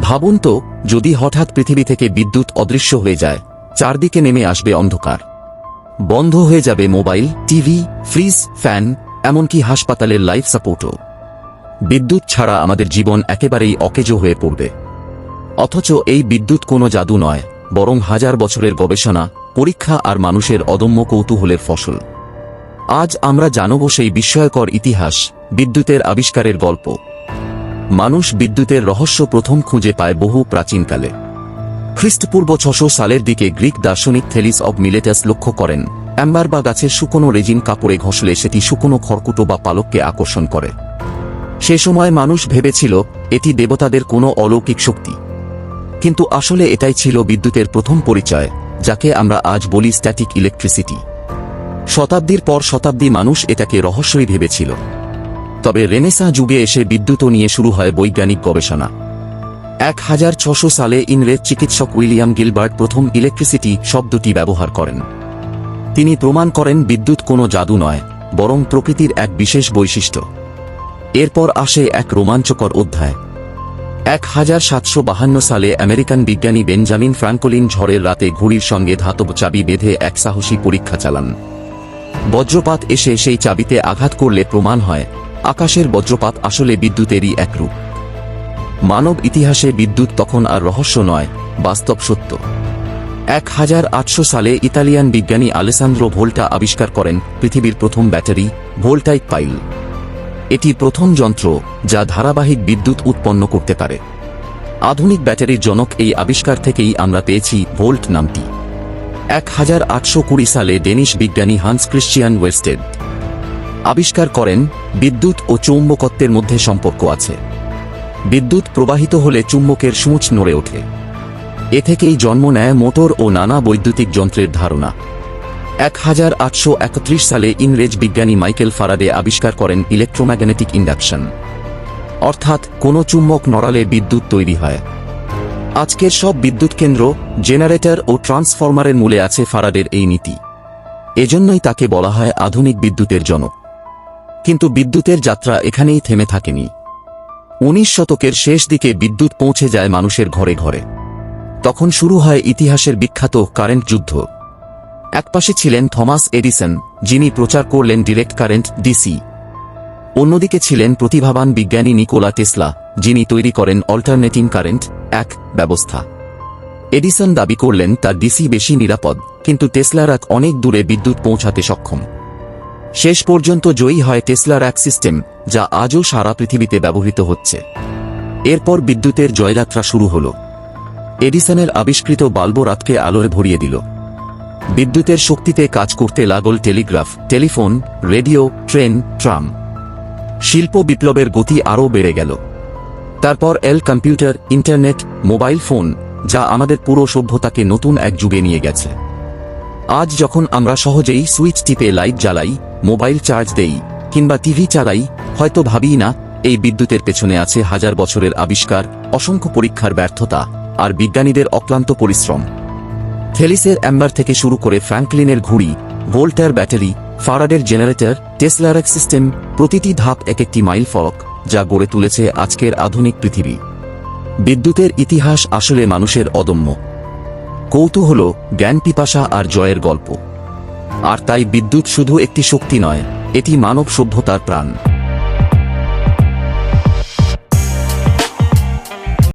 ভাবুন তো, যদি হঠাৎ পৃথিবী থেকে বিদ্যুৎ অদৃশ্য হয়ে যায়, চারদিকে নেমে আসবে অন্ধকার। বন্ধ হয়ে যাবে মোবাইল, টিভি, ফ্রিজ, ফ্যান, এমনকি হাসপাতালের লাইফ সাপোর্টও। বিদ্যুৎ ছাড়া আমাদের জীবন একেবারেই অকেজো হয়ে পড়বে। অথচ এই বিদ্যুৎ কোনো জাদু নয়, বরং হাজার বছরের গবেষণা, পরীক্ষা আর মানুষের অদম্য কৌতূহলের ফসল। আজ আমরা জানব সেই বিস্ময়কর ইতিহাস, বিদ্যুতের আবিষ্কারের গল্প। মানুষ বিদ্যুতের রহস্য প্রথম খুঁজে পায় বহু প্রাচীনকালে। খ্রিস্টপূর্ব ছশো সালের দিকে গ্রিক দার্শনিক থেলিস অব মিলেটাস লক্ষ্য করেন, অ্যাম্বার বা গাছের শুকনো রেজিন কাপড়ে ঘষলে সেটি শুকনো খড়কুটো বা পালককে আকর্ষণ করে। সে সময় মানুষ ভেবেছিল, এটি দেবতাদের কোনো অলৌকিক শক্তি। কিন্তু আসলে এটাই ছিল বিদ্যুতের প্রথম পরিচয়, যাকে আমরা আজ বলি স্ট্যাটিক ইলেকট্রিসিটি। শতাব্দীর পর শতাব্দী মানুষ এটাকে রহস্যই ভেবেছিল। তবে রেনেসা যুগে এসে বিদ্যুৎ নিয়ে শুরু হয় বৈজ্ঞানিক গবেষণা। এক হাজার ছশো সালে ইংরেজ চিকিৎসক উইলিয়াম গিলবার্ট প্রথম ইলেকট্রিসিটি শব্দটি ব্যবহার করেন। তিনি প্রমাণ করেন বিদ্যুৎ কোনো জাদু নয়, বরং প্রকৃতির এক বিশেষ বৈশিষ্ট্য। এরপর আসে এক রোমাঞ্চকর অধ্যায়। এক হাজার সাতশো বাহান্ন সালে আমেরিকান বিজ্ঞানী বেঞ্জামিন ফ্রাঙ্কলিন ঝড়ের রাতে ঘুড়ির সঙ্গে ধাতব চাবি বেঁধে এক সাহসী পরীক্ষা চালান। বজ্রপাত এসে সেই চাবিতে আঘাত করলে প্রমাণ হয় আকাশের বজ্রপাত আসলে বিদ্যুতেরই এক রূপ। মানব ইতিহাসে বিদ্যুৎ তখন আর রহস্য নয়, বাস্তব সত্য। এক হাজার আটশো সালে ইতালিয়ান বিজ্ঞানী আলেসান্দ্রো ভোল্টা আবিষ্কার করেন পৃথিবীর প্রথম ব্যাটারি ভোল্টাইক পাইল। এটি প্রথম যন্ত্র যা ধারাবাহিক বিদ্যুৎ উৎপন্ন করতে পারে। আধুনিক ব্যাটারির জনক এই আবিষ্কার থেকেই আমরা পেয়েছি ভোল্ট নামটি। এক হাজার আটশো কুড়ি সালে ডেনিশ বিজ্ঞানী হান্স ক্রিশ্চিয়ান ওয়েস্টেড আবিষ্কার করেন বিদ্যুৎ ও চৌম্বকত্বের মধ্যে সম্পর্ক আছে। বিদ্যুৎ প্রবাহিত হলে চুম্বকের সূঁচ নড়ে ওঠে। এ থেকেই জন্ম নেয় মোটর ও নানা বৈদ্যুতিক যন্ত্রের ধারণা। এক হাজার আটশো একত্রিশ সালে ইংরেজ বিজ্ঞানী মাইকেল ফারাডে আবিষ্কার করেন ইলেকট্রোম্যাগনেটিক ইন্ডাকশন। অর্থাৎ কোনো চুম্বক নড়ালে বিদ্যুৎ তৈরি হয়। আজকের সব বিদ্যুৎ কেন্দ্র, জেনারেটর ও ট্রান্সফরমারের মূলে আছে ফারাডের এই নীতি। এজন্যই তাকে বলা হয় আধুনিক বিদ্যুতের জনক। কিন্তু বিদ্যুতের যাত্রা এখানেই থেমে থাকেনি। উনিশ শতকের শেষ দিকে বিদ্যুৎ পৌঁছে যায় মানুষের ঘরে ঘরে। তখন শুরু হয় ইতিহাসের বিখ্যাত কারেন্ট যুদ্ধ। একপাশে ছিলেন থমাস এডিসন, যিনি প্রচার করলেন ডিরেক্ট কারেন্ট, ডিসি। অন্যদিকে ছিলেন প্রতিভাবান বিজ্ঞানী নিকোলা টেসলা, যিনি তৈরি করেন অল্টারনেটিং কারেন্ট, এক ব্যবস্থা। এডিসন দাবি করলেন, তার ডিসি বেশি নিরাপদ, কিন্তু টেসলার এক অনেক দূরে বিদ্যুৎ পৌঁছাতে সক্ষম। শেষ পর্যন্ত জয়ী হয় টেসলার এক সিস্টেম, যা আজও সারা পৃথিবীতে ব্যবহৃত হচ্ছে। এরপর বিদ্যুতের জয়যাত্রা শুরু হল। এডিসনের আবিষ্কৃত বাল্ব রাতকে আলোয় ভরিয়ে দিল। বিদ্যুতের শক্তিতে কাজ করতে লাগল telegraph, telephone, radio, train, tram. শিল্প বিপ্লবের গতি আরও বেড়ে গেল। তারপর এল কম্পিউটার, ইন্টারনেট, মোবাইল ফোন, যা আমাদের পুরো সভ্যতাকে নতুন এক যুগে নিয়ে গেছে। আজ যখন আমরা সহজেই সুইচ টিপে লাইট জ্বালাই মোবাইল চার্জ দেই, কিংবা টিভি চালাই, হয়তো ভাবি না, এই বিদ্যুতের পেছনে আছে হাজার বছরের আবিষ্কার, অসংখ্য পরীক্ষার ব্যর্থতা, আর বিজ্ঞানীদের অক্লান্ত পরিশ্রম। থেলিসের অ্যাম্বার থেকে শুরু করে ফ্র্যাঙ্কলিনের ঘুড়ি, ভোল্টার ব্যাটারি, ফারাডের জেনারেটর, টেসলার এক সিস্টেম, প্রতিটি ধাপ এক একটি মাইল ফলক, যা গড়ে তুলেছে আজকের আধুনিক পৃথিবী। বিদ্যুতের ইতিহাস আসলে মানুষের অদম্য। কৌতূহল জ্ঞান পিপাসা আর জয়ের গল্প। আর তাই বিদ্যুৎ শুধু একটি শক্তি নয় এটি মানব সভ্যতার প্রাণ।